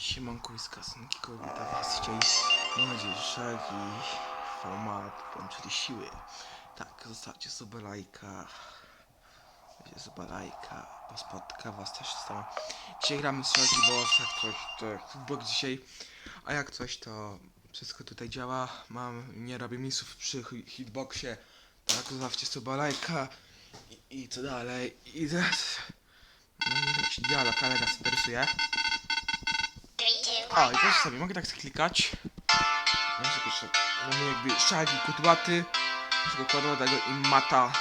Siemanko z kasunki, witam was że Szag i format połączyli siły. Tak, zostawcie sobie lajka. Będzie sobie lajka, bo spotka was też stało. Dzisiaj gramy z Shaggy Boss, jak coś, to blok dzisiaj. A jak coś, to wszystko tutaj działa. Mam, nie robię misów przy hi- hitboxie. Tak, zostawcie sobie lajka. I, i co dalej? I teraz... No nie jakiś dialog, ale nas interesuje. O, i proszę sobie, mogę tak klikać. I proszę, mamy jakby szagi, kudłaty, tego kwadratego i mata.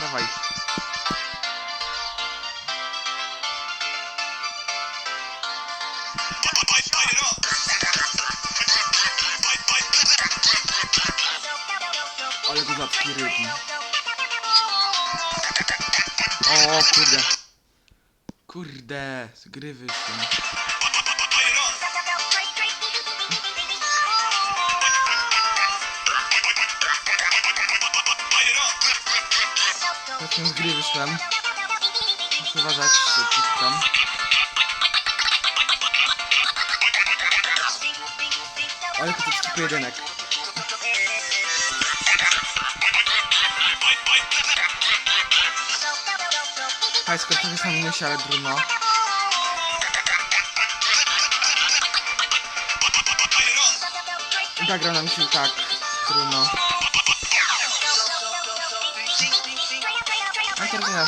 Dawaj. Ale kozacki rytm. O kurde. Kurde, z gry wyszłem. Całkiem z gry wyszłem. Muszę uważać, że klikam. Ale to jest pojedynek. Hajsko trochę sam myśli, ale trudno. I tak gra nam się tak, trudno. A teraz ja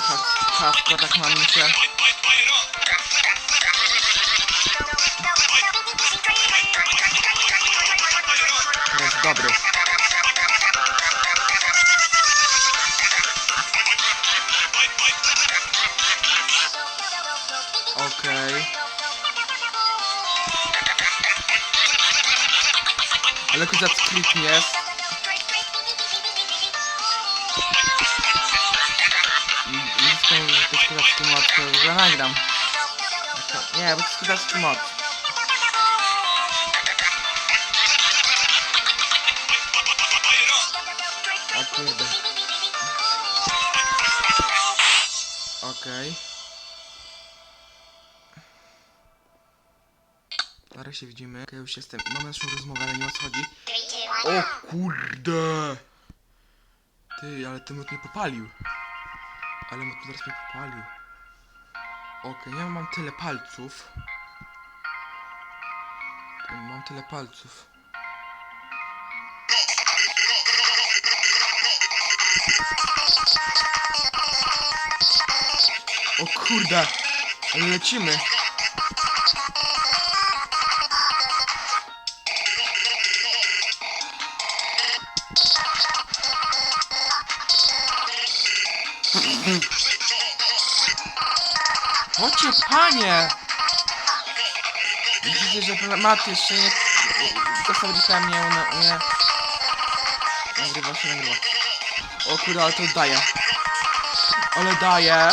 hardcore tak mam się. Teraz dobry. Ale kozacki klip jest. I i z tym, że to jest kozacki mod, to już nagram. Nie, bo to jest kozacki mod. O kurde. Okej. Zaraz się widzimy. Okej, już jestem. Mamy naszą rozmowę, ale nie o co chodzi. O kurde! Ty, ale ten mod mnie popalił. Ale mod teraz mnie popalił. Okej, ja mam tyle palców. Mam tyle palców. O kurde! Ale lecimy! Chodźcie, panie! Widzicie, że mat jeszcze nie... Dostał mnie, nie... nie... Nagrywa się, nagrywa. O kurde, ale to daje. Ale daje.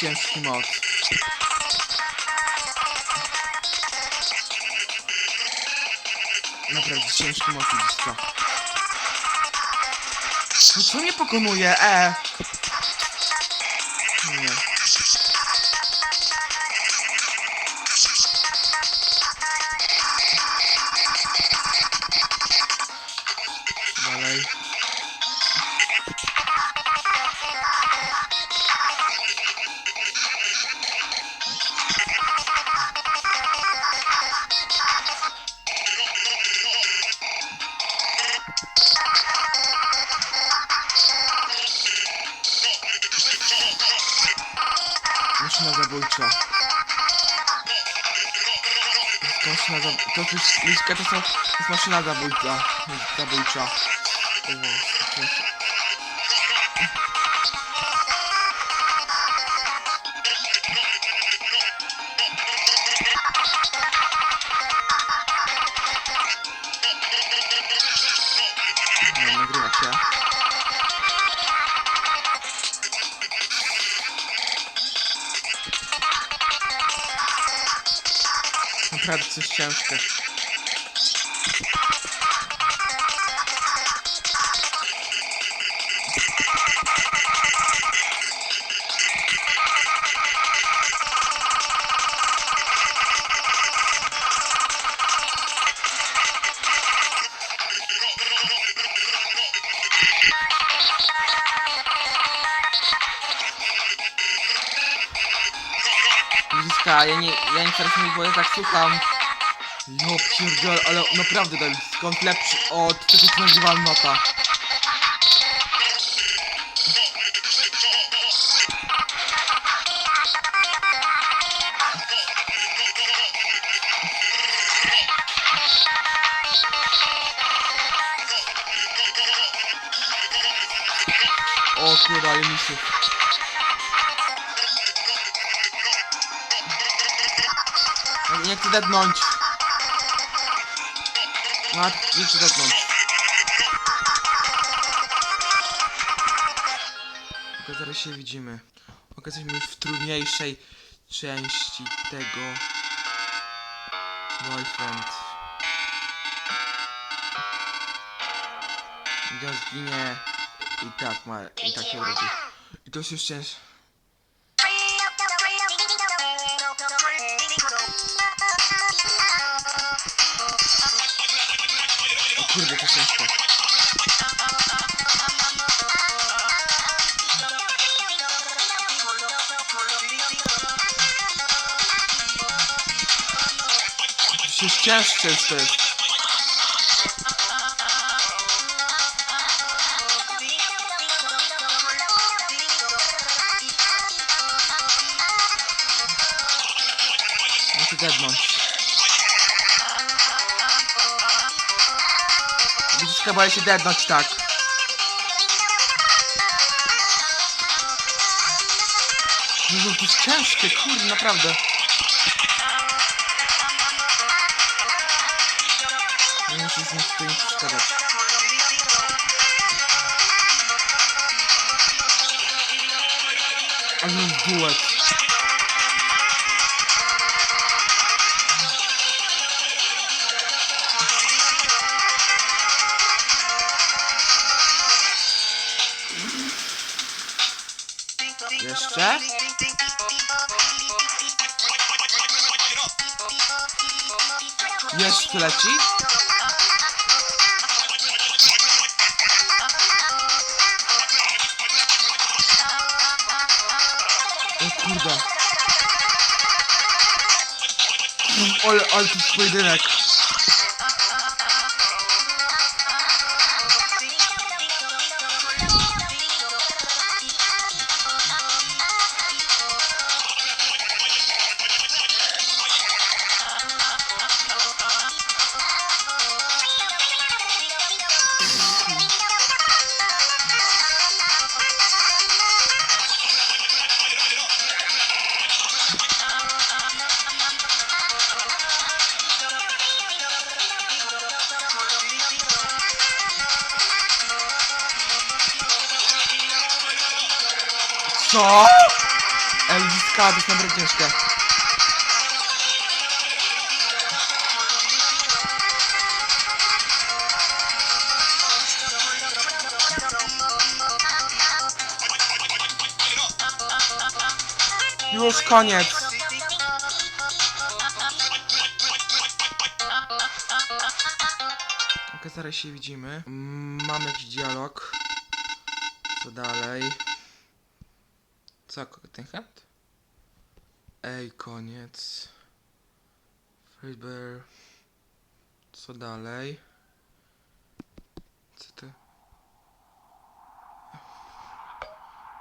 Ciężki mod. Naprawdę ciężki mod blisko. No co mnie pokonuje? E! Nie. To maszyna za... To jest... Liczka to jest maszyna zabójcza. Zabójcza. O, to naprawdę coś ciężkie. Ludziska, ja nie, ja nie teraz nie bo ja tak słucham. Jo pierdziel, ale naprawdę Dawid, skąd lepszy od tego co nagrywałem mapa. O kurde, ale misiów. Nie, nie chcę dednąć. No, nie chcę dednąć. Ok, zaraz się widzimy. Ok, jesteśmy w trudniejszej części tego. Boyfriend. On zginie. I tak ma, i tak się urodzi. I to jest już cięższe. O kurde, to ciężko. To już cięższe już to Widzisz, chyba się dednąć tak. Jezu, to jest ciężkie, kurde, naprawdę. Nie muszę już nic tu nie przeszkadzać. Ale duet. Jeszcze leci? O kurde. Ale, ale to jest pojedynek. Co? Elviska, to jest naprawdę ciężkie. Już koniec. Ok, zaraz się widzimy. Mm, Mamy jakiś dialog. Co dalej? Co, ten hand? Ej, koniec. Fredbear. Co dalej? Co ty?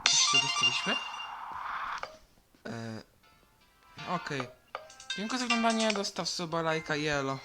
Jeszcze dostaliśmy? Eee, Okej. Dziękuję za oglądanie. Dostaw suba, lajka, yellow.